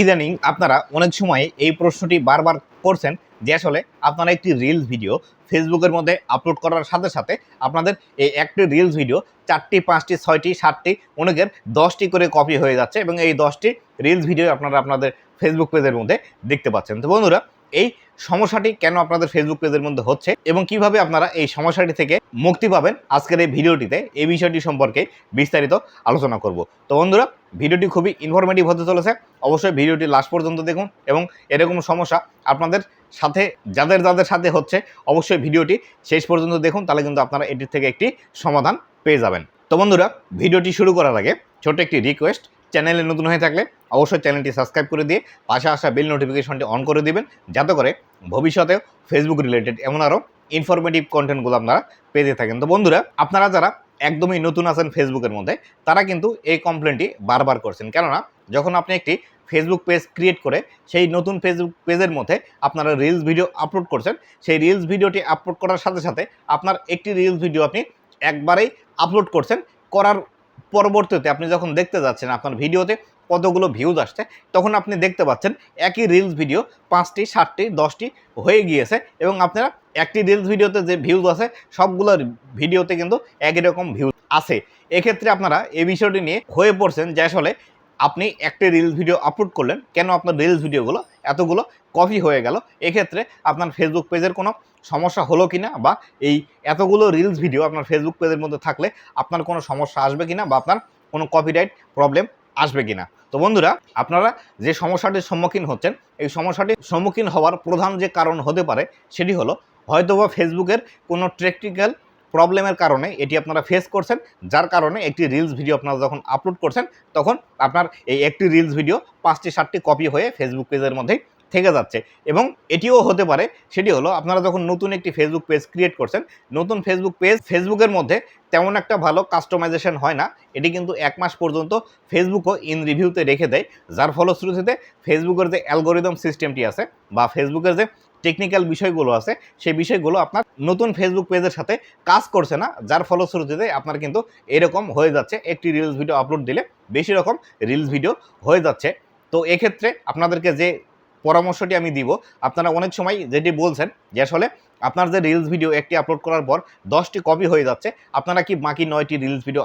ইদানিং আপনারা অনেক সময় এই প্রশ্নটি বারবার করছেন যে আসলে আপনারা একটি রিলস ভিডিও ফেসবুকের মধ্যে আপলোড করার সাথে সাথে আপনাদের এই একটি রিলস ভিডিও চারটি, পাঁচটি, ছয়টি, সাতটি, অনেকের দশটি করে কপি হয়ে যাচ্ছে এবং এই দশটি রিলস ভিডিও আপনারা আপনাদের ফেসবুক পেজের মধ্যে দেখতে পাচ্ছেন। তো বন্ধুরা এই সমস্যাটি কেন আপনাদের ফেসবুক পেজের মধ্যে হচ্ছে এবং কীভাবে আপনারা এই সমস্যাটি থেকে মুক্তি পাবেন আজকের এই ভিডিওটিতে, এই বিষয়টি সম্পর্কে বিস্তারিত আলোচনা করব। তো বন্ধুরা, ভিডিওটি খুবই ইনফরমেটিভ হতে চলেছে। অবশ্যই ভিডিওটি লাস্ট পর্যন্ত দেখুন এবং এরকম সমস্যা আপনাদের সাথে, যাদের যাদের সাথে হচ্ছে, অবশ্যই ভিডিওটি শেষ পর্যন্ত দেখুন, তাহলে কিন্তু আপনারা এটির থেকে একটি সমাধান পেয়ে যাবেন। তো বন্ধুরা, ভিডিওটি শুরু করার আগে ছোট একটি রিকোয়েস্ট চ্যানেলে নতুন হয়ে থাকলে অবশ্যই চ্যানেলটি সাবস্ক্রাইব করে দিয়ে পাশে আসা বেল নোটিফিকেশনটি অন করে দিবেন, যাতে করে ভবিষ্যতেও ফেসবুক রিলেটেড এমন আরও ইনফরমেটিভ কন্টেন্টগুলো আপনারা পেতে থাকেন। তো বন্ধুরা, আপনারা যারা একদমই নতুন আছেন ফেসবুকের মধ্যে, তারা কিন্তু এই কমপ্লেনটি বারবার করছেন। কেননা, যখন আপনি একটি ফেসবুক পেজ ক্রিয়েট করে সেই নতুন ফেসবুক পেজের মধ্যে আপনারা রিলস ভিডিও আপলোড করছেন, সেই রিলস ভিডিওটি আপলোড করার সাথে সাথে আপনার একটি রিলস ভিডিও আপনি একবারেই আপলোড করছেন, করার পরবর্তীতে আপনি যখন দেখতে যাচ্ছেন আপনার ভিডিওতে কতগুলো ভিউজ আসছে, তখন আপনি দেখতে পাচ্ছেন একই রিলস ভিডিও পাঁচটি, সাতটি, দশটি হয়ে গিয়েছে এবং আপনারা একটি রিলস ভিডিওতে যে ভিউজ আছে, সবগুলোর ভিডিওতে কিন্তু একই রকম ভিউজ আছে। এক্ষেত্রে আপনারা এই বিষয়টি নিয়ে হয়ে পড়ছেন যে আসলে আপনি একটি রিলস ভিডিও আপলোড করলেন, কেন আপনার রিলস ভিডিওগুলো এতগুলো কপি হয়ে গেল? এক্ষেত্রে আপনার ফেসবুক পেজের কোনো সমস্যা হলো কি না বা এই এতগুলো রিলস ভিডিও আপনার ফেসবুক পেজের মধ্যে থাকলে আপনার কোনো সমস্যা আসবে কি না বা আপনার কোনো কপিরাইট প্রবলেম আসবে কি না তো বন্ধুরা, আপনারা যে সমস্যাটির সম্মুখীন হচ্ছেন, এই সমস্যাটির সম্মুখীন হওয়ার প্রধান যে কারণ হতে পারে সেটি হলো হয়তোবা ফেসবুকের কোনো টেকনিক্যাল প্রবলেমের কারণে এটি আপনারা ফেস করছেন, যার কারণে একটি রিলস ভিডিও আপনারা যখন আপলোড করছেন, তখন আপনার এই একটি রিলস ভিডিও পাঁচটি, সাতটি কপি হয়ে ফেসবুক পেজের মধ্যেই থেকে যাচ্ছে। এবং এটিও হতে পারে, সেটি হলো আপনারা যখন নতুন একটি ফেসবুক পেজ ক্রিয়েট করছেন, নতুন ফেসবুক পেজ ফেসবুকের মধ্যে তেমন একটা ভালো কাস্টমাইজেশন হয় না। এটি কিন্তু এক মাস পর্যন্ত ফেসবুকও ইন রিভিউতে রেখে দেয়। যার ফলশ্রুতিতে ফেসবুকের যে অ্যালগোরিদম সিস্টেমটি আছে বা ফেসবুকের যে টেকনিক্যাল বিষয়গুলো আছে, সেই বিষয়গুলো আপনার নতুন ফেসবুক পেজের সাথে কাজ করছে না, যার ফলশ্রুতিতে আপনার কিন্তু এরকম হয়ে যাচ্ছে, একটি রিলস ভিডিও আপলোড দিলে বেশি রকম রিলস ভিডিও হয়ে যাচ্ছে। তো এক্ষেত্রে আপনাদেরকে যে পরামর্শটি আমি দিব, আপনারা অনেক সময় যেটি বলছেন যে আসলে আপনার যে রিলস ভিডিও একটি আপলোড করার পর দশটি কপি হয়ে যাচ্ছে, আপনারা কি বাকি নয়টি রিলস ভিডিও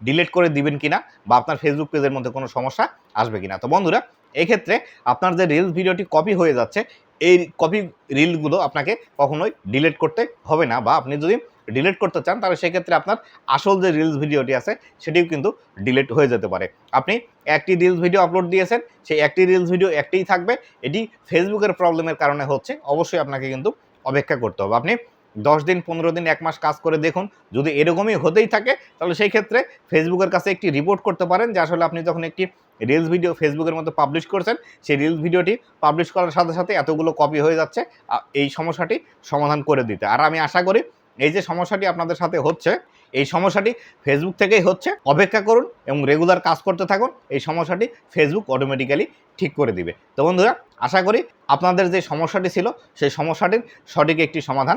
ডিলিট করে দিবেন কিনা বা আপনার ফেসবুক পেজের মধ্যে কোনো সমস্যা আসবে কিনা? তো বন্ধুরা, এক্ষেত্রে আপনার যে রিলস ভিডিওটি কপি হয়ে যাচ্ছে এই কপি রিলগুলো আপনাকে কখনোই ডিলিট করতে হবে না বা আপনি যদি ডিলিট করতে চান, তাহলে সেক্ষেত্রে আপনার আসল যে রিলস ভিডিওটি আছে, সেটিও কিন্তু ডিলিট হয়ে যেতে পারে। আপনি একটি রিলস ভিডিও আপলোড দিয়েছেন, সেই একটি রিলস ভিডিও একটিই থাকবে। এটি ফেসবুকের প্রবলেমের কারণে হচ্ছে, অবশ্যই আপনাকে কিন্তু অপেক্ষা করতে হবে। আপনি দশ দিন, পনেরো দিন, এক মাস কাজ করে দেখুন, যদি এরকমই হতেই থাকে, তাহলে সেই ক্ষেত্রে ফেসবুকের কাছে একটি রিপোর্ট করতে পারেন, যে আসলে আপনি যখন একটি রিলস ভিডিও ফেসবুকের মধ্যে পাবলিশ করছেন, সেই রিলস ভিডিওটি পাবলিশ করার সাথে সাথে এতগুলো কপি হয়ে যাচ্ছে এই সমস্যাটি সমাধান করে দিতে। আর আমি আশা করি এই যে সমস্যাটি আপনাদের সাথে হচ্ছে, এই সমস্যাটি ফেসবুক থেকেই হচ্ছে, অপেক্ষা করুন এবং রেগুলার কাজ করতে থাকুন, এই সমস্যাটি ফেসবুক অটোমেটিক্যালি ঠিক করে দিবে। তো বন্ধুরা, আশা করি আপনাদের যে সমস্যাটি ছিল, সেই সমস্যাটির সঠিক একটি সমাধান